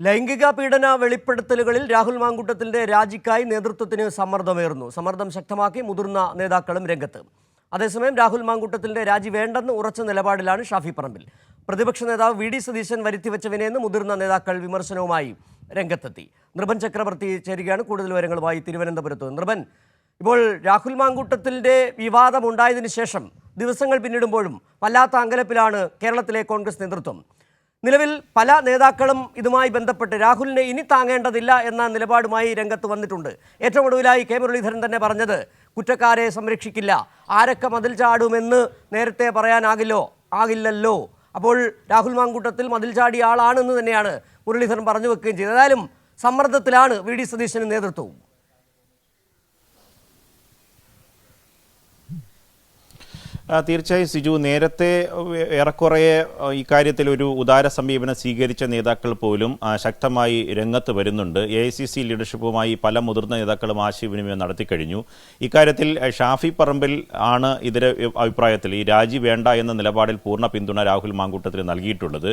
ലൈംഗിക പീഡന വെളിപ്പെടുത്തലുകളിൽ രാഹുൽ മാങ്കൂട്ടത്തിന്റെ രാജിക്കായി നേതൃത്വത്തിന് സമ്മർദ്ദമേറുന്നു. സമ്മർദ്ദം ശക്തമാക്കി മുതിർന്ന നേതാക്കളും രംഗത്ത്. അതേസമയം രാഹുൽ മാങ്കൂട്ടത്തിന്റെ രാജി വേണ്ടെന്ന് ഉറച്ച നിലപാടിലാണ് ഷാഫി പറമ്പിൽ. പ്രതിപക്ഷ നേതാവ് വി ഡി സതീശൻ വരുത്തിവെച്ചവനെയെന്ന് മുതിർന്ന നേതാക്കൾ വിമർശനവുമായി രംഗത്തെത്തി. നൃപൻ ചക്രവർത്തി ചേരുകയാണ് കൂടുതൽ വിവരങ്ങളുമായി തിരുവനന്തപുരത്ത്. നൃപൻ ഇപ്പോൾ രാഹുൽ മാങ്കൂട്ടത്തിന്റെ വിവാദമുണ്ടായതിനു ശേഷം ദിവസങ്ങൾ പിന്നിടുമ്പോഴും വല്ലാത്ത അങ്കലപ്പിലാണ് കേരളത്തിലെ കോൺഗ്രസ് നേതൃത്വം. നിലവിൽ പല നേതാക്കളും ഇതുമായി ബന്ധപ്പെട്ട് രാഹുലിനെ ഇനി താങ്ങേണ്ടതില്ല എന്ന നിലപാടുമായി രംഗത്ത് വന്നിട്ടുണ്ട്. ഏറ്റവും ഒടുവിലായി കെ മുരളീധരൻ തന്നെ പറഞ്ഞത് കുറ്റക്കാരെ സംരക്ഷിക്കില്ല. ആരൊക്കെ മതിൽ ചാടുമെന്ന് നേരത്തെ പറയാനാകില്ലോ? ആകില്ലല്ലോ. അപ്പോൾ രാഹുൽ മാങ്കൂട്ടത്തിൽ മതിൽ ചാടിയ ആളാണെന്ന് തന്നെയാണ് മുരളീധരൻ പറഞ്ഞു വെക്കുകയും ചെയ്തത്. ഏതായാലും സമ്മർദ്ദത്തിലാണ് വി ഡി സതീശന് നേതൃത്വവും. തീർച്ചയായും സിജു നേരത്തെ ഏറെക്കുറെ ഇക്കാര്യത്തിൽ ഒരു ഉദാര സമീപനം സ്വീകരിച്ച നേതാക്കൾ പോലും ശക്തമായി രംഗത്ത് വരുന്നുണ്ട്. എ ഐ സി സി ലീഡർഷിപ്പുമായി പല മുതിർന്ന നേതാക്കളും ആശയവിനിമയം നടത്തിക്കഴിഞ്ഞു ഇക്കാര്യത്തിൽ ഷാഫി പറമ്പിൽ ആണ് ഇതിലെ അഭിപ്രായത്തിൽ ഈ രാജി വേണ്ട എന്ന നിലപാടിൽ പൂർണ പിന്തുണ രാഹുൽ മാങ്കൂട്ടത്തിന് നൽകിയിട്ടുള്ളത്.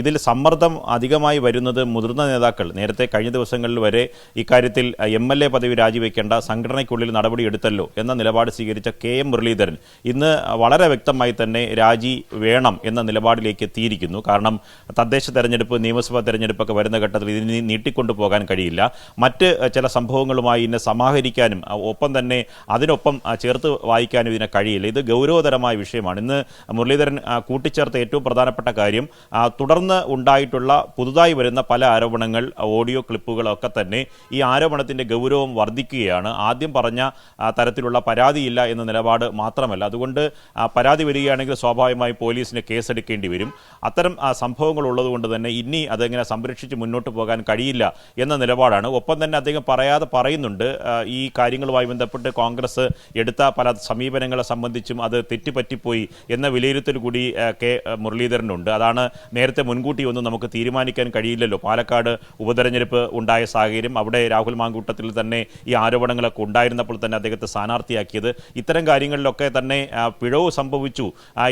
ഇതിൽ സമ്മർദ്ദം അധികമായി വരുന്നത് മുതിർന്ന നേതാക്കൾ. നേരത്തെ കഴിഞ്ഞ ദിവസങ്ങളിൽ വരെ ഇക്കാര്യത്തിൽ എം എൽ എ പദവി രാജിവെക്കേണ്ട സംഘടനയ്ക്കുള്ളിൽ നടപടിയെടുത്തല്ലോ എന്ന നിലപാട് സ്വീകരിച്ച കെ എം മുരളീധരൻ. ഇന്ന് വളരെ വ്യക്തമായി തന്നെ രാജി വേണം എന്ന നിലപാടിലേക്ക് എത്തിയിരിക്കുന്നു. കാരണം തദ്ദേശ തെരഞ്ഞെടുപ്പ് നിയമസഭാ തെരഞ്ഞെടുപ്പൊക്കെ വരുന്ന ഘട്ടത്തിൽ ഇതിന് നീട്ടിക്കൊണ്ടു പോകാൻ കഴിയില്ല. മറ്റ് ചില സംഭവങ്ങളുമായി ഇതിനെ സമാഹരിക്കാനും ഒപ്പം തന്നെ അതിനൊപ്പം ചേർത്ത് വായിക്കാനും ഇതിനെ കഴിയില്ല. ഇത് ഗൗരവതരമായ വിഷയമാണ്. ഇന്ന് മുരളീധരൻ കൂട്ടിച്ചേർത്ത ഏറ്റവും പ്രധാനപ്പെട്ട കാര്യം തുടർന്ന് ഉണ്ടായിട്ടുള്ള പുതുതായി വരുന്ന പല ആരോപണങ്ങൾ ഓഡിയോ ക്ലിപ്പുകളൊക്കെ തന്നെ ഈ ആരോപണത്തിന്റെ ഗൗരവം വർദ്ധിക്കുകയാണ്. ആദ്യം പറഞ്ഞ തരത്തിലുള്ള പരാതിയില്ല എന്ന നിലപാട് മാത്രമല്ല. അതുകൊണ്ട് പരാതി വരികയാണെങ്കിൽ സ്വാഭാവികമായി പോലീസിന് കേസെടുക്കേണ്ടി വരും. അത്തരം സംഭവങ്ങൾ ഉള്ളതുകൊണ്ട് തന്നെ ഇനി അതെങ്ങനെ സംരക്ഷിച്ച് മുന്നോട്ട് പോകാൻ കഴിയില്ല എന്ന നിലപാടാണ്. ഒപ്പം തന്നെ അദ്ദേഹം പറയാതെ പറയുന്നുണ്ട് ഈ കാര്യങ്ങളുമായി ബന്ധപ്പെട്ട് കോൺഗ്രസ് എടുത്ത പല സമീപനങ്ങളെ സംബന്ധിച്ചും അത് തെറ്റുപറ്റിപ്പോയി എന്ന വിലയിരുത്തൽ കൂടി കെ മുരളീധരനുണ്ട്. അതാണ് നേരത്തെ മുൻകൂട്ടി ഒന്നും നമുക്ക് തീരുമാനിക്കാൻ കഴിയില്ലല്ലോ. പാലക്കാട് ഉപതെരഞ്ഞെടുപ്പ് ഉണ്ടായ സാഹചര്യം അവിടെ രാഹുൽ മാങ്കൂട്ടത്തിൽ തന്നെ ഈ ആരോപണങ്ങളൊക്കെ ഉണ്ടായിരുന്നപ്പോൾ തന്നെ അദ്ദേഹത്തെ സ്ഥാനാർത്ഥിയാക്കിയത്. ഇത്തരം കാര്യങ്ങളിലൊക്കെ തന്നെ പിഴവ് സംഭവിച്ചു.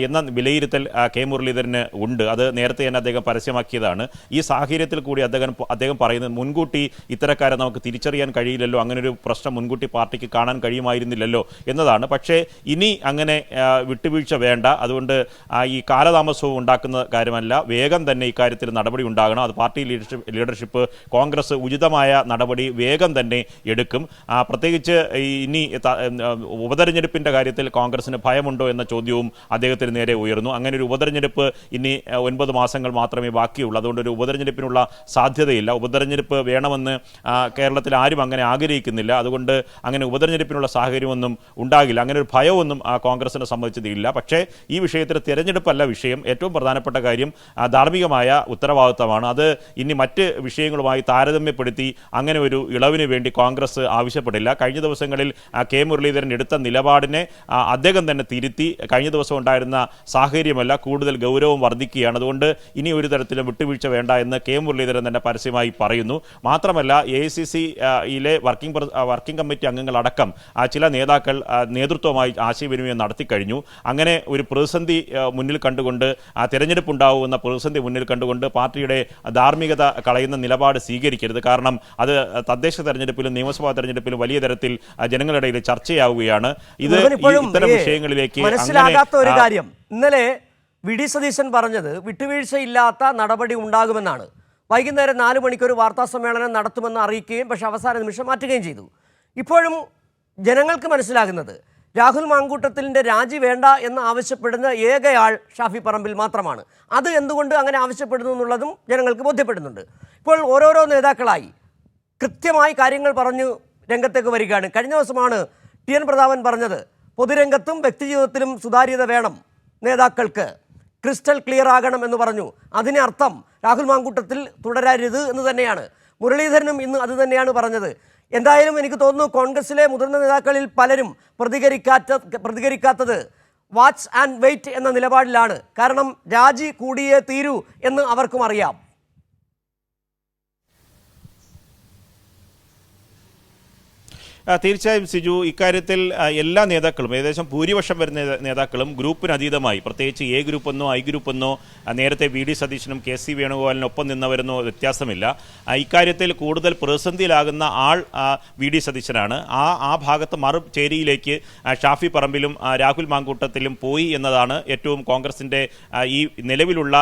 എന്ന വിലയിരുത്തൽ കെ. മുരളീധരന് ഉണ്ട്. അത് നേരത്തെ തന്നെ അദ്ദേഹം പരസ്യമാക്കിയതാണ്. ഈ സാഹചര്യത്തിൽ കൂടി അദ്ദേഹം അദ്ദേഹം പറയുന്നത് മുൻകൂട്ടി ഇത്തരക്കാരെ നമുക്ക് തിരിച്ചറിയാൻ കഴിയില്ലല്ലോ അങ്ങനൊരു പ്രശ്നം മുൻകൂട്ടി പാർട്ടിക്ക് കാണാൻ കഴിയുമായിരുന്നില്ലല്ലോ എന്നതാണ്. പക്ഷേ ഇനി അങ്ങനെ വിട്ടുവീഴ്ച വേണ്ട. അതുകൊണ്ട് ഈ കാലതാമസവും ഉണ്ടാക്കുന്ന കാര്യമല്ല. വേഗം തന്നെ ഇക്കാര്യത്തിൽ നടപടി ഉണ്ടാകണം. അത് പാർട്ടി ലീഡർഷിപ്പ് ലീഡർഷിപ്പ് കോൺഗ്രസ് ഉചിതമായ നടപടി വേഗം തന്നെ എടുക്കും. പ്രത്യേകിച്ച് ഇനി ഉപതെരഞ്ഞെടുപ്പിന്റെ കാര്യത്തിൽ കോൺഗ്രസിന് ഭയമുണ്ടോ എന്ന ചോദ്യവും അദ്ദേഹത്തിന് നേരെ ഉയർന്നു. അങ്ങനെ ഒരു ഉപതെരഞ്ഞെടുപ്പ് ഇനി ഒൻപത് മാസങ്ങൾ മാത്രമേ ബാക്കിയുള്ളൂ. അതുകൊണ്ട് ഒരു ഉപതെരഞ്ഞെടുപ്പിനുള്ള സാധ്യതയില്ല. ഉപതെരഞ്ഞെടുപ്പ് വേണമെന്ന് കേരളത്തിൽ ആരും അങ്ങനെ ആഗ്രഹിക്കുന്നില്ല. അതുകൊണ്ട് അങ്ങനെ ഉപതെരഞ്ഞെടുപ്പിനുള്ള സാഹചര്യമൊന്നും ഉണ്ടാകില്ല. അങ്ങനെ ഒരു ഭയമൊന്നും കോൺഗ്രസിനെ സംബന്ധിച്ചതില്ല പക്ഷേ ഈ വിഷയത്തിൽ തിരഞ്ഞെടുപ്പല്ല വിഷയം. ഏറ്റവും പ്രധാനപ്പെട്ട കാര്യം ധാർമ്മികമായ ഉത്തരവാദിത്തമാണ്. അത് ഇനി മറ്റ് വിഷയങ്ങളുമായി താരതമ്യപ്പെടുത്തി അങ്ങനെ ഒരു ഇളവിന് വേണ്ടി കോൺഗ്രസ് ആവശ്യപ്പെടില്ല. കഴിഞ്ഞ ദിവസങ്ങളിൽ കെ മുരളീധരൻ എടുത്ത നിലപാടിനെ അദ്ദേഹം തന്നെ തിരുത്തി കഴിഞ്ഞ ദിവസം ഉണ്ടായിരുന്ന സാഹചര്യമല്ല കൂടുതൽ ഗൗരവം വർദ്ധിക്കുകയാണ്. അതുകൊണ്ട് ഇനി ഒരു തരത്തിലും വിട്ടുവീഴ്ച വേണ്ട എന്ന് കെ മുരളീധരൻ തന്നെ പരസ്യമായി പറയുന്നു. മാത്രമല്ല എ ഐ സി സിയിലെ വർക്കിംഗ് വർക്കിംഗ് കമ്മിറ്റി അംഗങ്ങളടക്കം ചില നേതാക്കൾ നേതൃത്വമായി ആശയവിനിമയം നടത്തിക്കഴിഞ്ഞു. അങ്ങനെ ഒരു പ്രതിസന്ധി മുന്നിൽ കണ്ടുകൊണ്ട് ആ തിരഞ്ഞെടുപ്പ് ഉണ്ടാവുമെന്ന പ്രതിസന്ധി മുന്നിൽ കണ്ടുകൊണ്ട് പാർട്ടിയുടെ ധാർമ്മികത കളയുന്ന നിലപാട് സ്വീകരിക്കരുത്. കാരണം അത് തദ്ദേശ തെരഞ്ഞെടുപ്പിലും നിയമസഭാ തെരഞ്ഞെടുപ്പിലും വലിയ തരത്തിൽ ജനങ്ങളുടെ ഇടയിൽ ചർച്ചയാവുകയാണ്. ഇത് ഇത്തരം വിഷയങ്ങളിലേക്ക് മനസ്സിലാകാത്ത ഒരു കാര്യം. ഇന്നലെ വി ഡി സതീശൻ പറഞ്ഞത് വിട്ടുവീഴ്ചയില്ലാത്ത നടപടി ഉണ്ടാകുമെന്നാണ്. വൈകുന്നേരം നാല് മണിക്കൊരു വാർത്താ സമ്മേളനം നടത്തുമെന്ന് അറിയിക്കുകയും പക്ഷേ അവസാന നിമിഷം മാറ്റുകയും ചെയ്തു. ഇപ്പോഴും ജനങ്ങൾക്ക് മനസ്സിലാകുന്നത് രാഹുൽ മാങ്കൂട്ടത്തിലിന്റെ രാജി വേണ്ട എന്ന് ആവശ്യപ്പെടുന്ന ഏകയാൾ ഷാഫി പറമ്പിൽ മാത്രമാണ്. അത് എന്തുകൊണ്ട് അങ്ങനെ ആവശ്യപ്പെടുന്നു എന്നുള്ളതും ജനങ്ങൾക്ക് ബോധ്യപ്പെടുന്നുണ്ട്. ഇപ്പോൾ ഓരോരോ നേതാക്കളായി കൃത്യമായി കാര്യങ്ങൾ പറഞ്ഞു രംഗത്തേക്ക് വരികയാണ്. കഴിഞ്ഞ ദിവസമാണ് ടി എൻ പ്രതാപൻ പറഞ്ഞത് പൊതുരംഗത്തും വ്യക്തിജീവിതത്തിലും സുതാര്യത വേണം. നേതാക്കൾക്ക് ക്രിസ്റ്റൽ ക്ലിയർ ആകണം എന്ന് പറഞ്ഞു. അതിനെ അർത്ഥം രാഹുൽ മാങ്കൂട്ടത്തിൽ തുടരരുത് എന്ന് തന്നെയാണ്. മുരളീധരനും ഇന്ന് അത് തന്നെയാണ് പറഞ്ഞത്. എന്തായാലും എനിക്ക് തോന്നുന്നു കോൺഗ്രസിലെ മുതിർന്ന നേതാക്കളിൽ പലരും പ്രതികരിക്കാത്ത പ്രതികരിക്കാത്തത് വാച്ച് ആൻഡ് വെയിറ്റ് എന്ന നിലപാടിലാണ്. കാരണം രാജി കൂടിയേ തീരൂ എന്ന് അവർക്കും അറിയാം ആ, തീർച്ചയായും സിജു ഇക്കാര്യത്തിൽ എല്ലാ നേതാക്കളും ഏകദേശം ഭൂരിപക്ഷം വരുന്ന നേതാക്കളും ഗ്രൂപ്പിന് അതീതമായി. പ്രത്യേകിച്ച് എ ഗ്രൂപ്പ് എന്നോ ഐ ഗ്രൂപ്പ് എന്നോ നേരത്തെ വി ഡി സതീശനും കെ സി വേണുഗോപാലിനും ഒപ്പം നിന്നവരെന്നോ വ്യത്യാസമില്ല. ഇക്കാര്യത്തിൽ കൂടുതൽ പ്രതിസന്ധിയിലാകുന്ന ആൾ വി ഡി സതീശനാണ്. ആ ആ ഭാഗത്ത് മറു ചേരിയിലേക്ക് ഷാഫി പറമ്പിലും രാഹുൽ മാങ്കൂട്ടത്തിലും പോയി എന്നതാണ് ഏറ്റവും കോൺഗ്രസിന്റെ ഈ നിലവിലുള്ള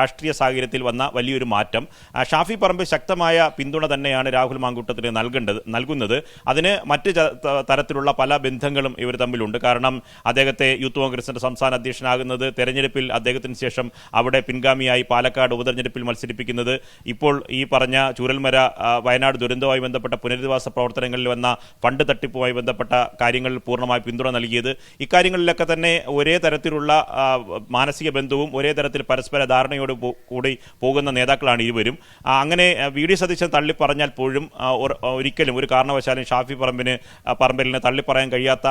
രാഷ്ട്രീയ സാഹചര്യത്തിൽ വന്ന വലിയൊരു മാറ്റം. ഷാഫി പറമ്പ് ശക്തമായ പിന്തുണ തന്നെയാണ് രാഹുൽ മാങ്കൂട്ടത്തിന് നൽകേണ്ടത് നൽകുന്നത്. അതിന് മറ്റ് തരത്തിലുള്ള പല ബന്ധങ്ങളും ഇവർ തമ്മിലുണ്ട്. കാരണം അദ്ദേഹത്തെ യൂത്ത് കോൺഗ്രസിന്റെ സംസ്ഥാന അധ്യക്ഷനാകുന്നത് തെരഞ്ഞെടുപ്പിൽ അദ്ദേഹത്തിന് ശേഷം അവിടെ പിൻഗാമിയായി പാലക്കാട് ഉപതെരഞ്ഞെടുപ്പിൽ മത്സരിപ്പിക്കുന്നത്. ഇപ്പോൾ ഈ പറഞ്ഞ ചൂരൽമര വയനാട് ദുരന്തവുമായി ബന്ധപ്പെട്ട പുനരധിവാസ പ്രവർത്തനങ്ങളിൽ വന്ന ഫണ്ട് തട്ടിപ്പുമായി ബന്ധപ്പെട്ട കാര്യങ്ങളിൽ പൂർണമായി പിന്തുണ നൽകിയത്. ഇക്കാര്യങ്ങളിലൊക്കെ തന്നെ ഒരേ തരത്തിലുള്ള മാനസിക ബന്ധവും ഒരേ തരത്തിൽ പരസ്പര ധാരണയോട് കൂടി പോകുന്ന നേതാക്കളാണ് ഇരുവരും. അങ്ങനെ വി. ഡി. സതീശൻ തള്ളി പറഞ്ഞാൽ പോലും ഒരിക്കലും ഒരു കാരണവശാലും ഷാഫി പറമ്പിന് പറമ്പിലിന് തള്ളി പറയാൻ കഴിയാത്ത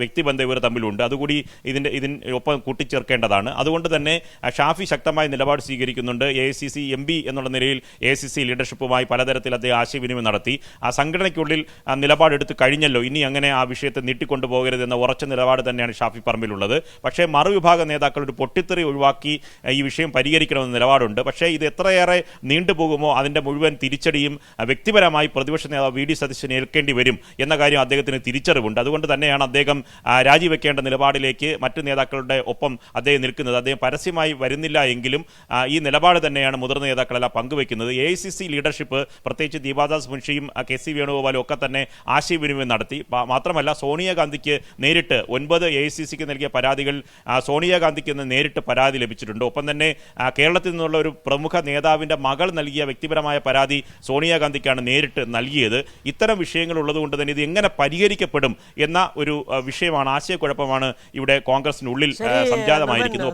വ്യക്തിബന്ധം ഇവർ തമ്മിലുണ്ട്. അതുകൂടി ഇതിന്റെ ഇതിന് ഒപ്പം കൂട്ടിച്ചേർക്കേണ്ടതാണ്. അതുകൊണ്ട് തന്നെ ഷാഫി ശക്തമായ നിലപാട് സ്വീകരിക്കുന്നുണ്ട്. A C C M P എന്നുള്ള നിലയിൽ എ സി സി ലീഡർഷിപ്പുമായി പലതരത്തിൽ അദ്ദേഹം ആശയവിനിമയം നടത്തി. ആ സംഘടനയ്ക്കുള്ളിൽ നിലപാടെടുത്ത് കഴിഞ്ഞല്ലോ. ഇനി അങ്ങനെ ആ വിഷയത്തെ നീട്ടിക്കൊണ്ടുപോകരുത് എന്ന ഉറച്ച നിലപാട് തന്നെയാണ് ഷാഫി പറമ്പിലുള്ളത്. പക്ഷേ മറുവിഭാഗ നേതാക്കൾ ഒരു പൊട്ടിത്തെറി ഒഴിവാക്കി ഈ വിഷയം പരിഹരിക്കണമെന്ന നിലപാടുണ്ട്. പക്ഷേ ഇത് എത്രയേറെ നീണ്ടുപോകുമോ അതിന്റെ മുഴുവൻ തിരിച്ചടിയും വ്യക്തിപരമായി പ്രതിപക്ഷ നേതാവ് വി ഡി സതീശന് ഏൽക്കേണ്ടി വരും എന്ന കാര്യം അദ്ദേഹത്തിന് തിരിച്ചറിവുണ്ട്. അതുകൊണ്ട് തന്നെയാണ് അദ്ദേഹം രാജിവെക്കേണ്ട നിലപാടിലേക്ക് മറ്റ് നേതാക്കളുടെ ഒപ്പം അദ്ദേഹം നിൽക്കുന്നത്. അദ്ദേഹം പരസ്യമായി വരുന്നില്ല എങ്കിലും ഈ നിലപാട് തന്നെയാണ് മുതിർന്ന നേതാക്കളെല്ലാം പങ്കുവെക്കുന്നത്. A I C C leadership പ്രത്യേകിച്ച് ദീപാദാസ് മുൻഷിയും കെ സി വേണുഗോപാലും ഒക്കെ തന്നെ ആശയവിനിമയം നടത്തി. മാത്രമല്ല സോണിയാഗാന്ധിക്ക് നേരിട്ട് ഒൻപത് എ ഐ സി സിക്ക് നൽകിയ പരാതികൾ സോണിയാഗാന്ധിക്ക് നിന്ന് നേരിട്ട് പരാതി ലഭിച്ചിട്ടുണ്ട്. ഒപ്പം തന്നെ കേരളത്തിൽ നിന്നുള്ള ഒരു പ്രമുഖ നേതാവിന്റെ മകൾ നൽകിയ വ്യക്തിപരമായ പരാതി സോണിയാഗാന്ധിക്കാണ് നേരിട്ട് നൽകിയത്. ഇത്തരം വിഷയങ്ങൾ ഉള്ളതുകൊണ്ട് തന്നെ ഇത് എങ്ങനെ പരിഹരിക്കപ്പെടും എന്ന ഒരു വിഷയമാണ് ആശയക്കുഴപ്പമാണ് ഇവിടെ കോൺഗ്രസിനുള്ളിൽ സംജാതമായിരിക്കുന്നത്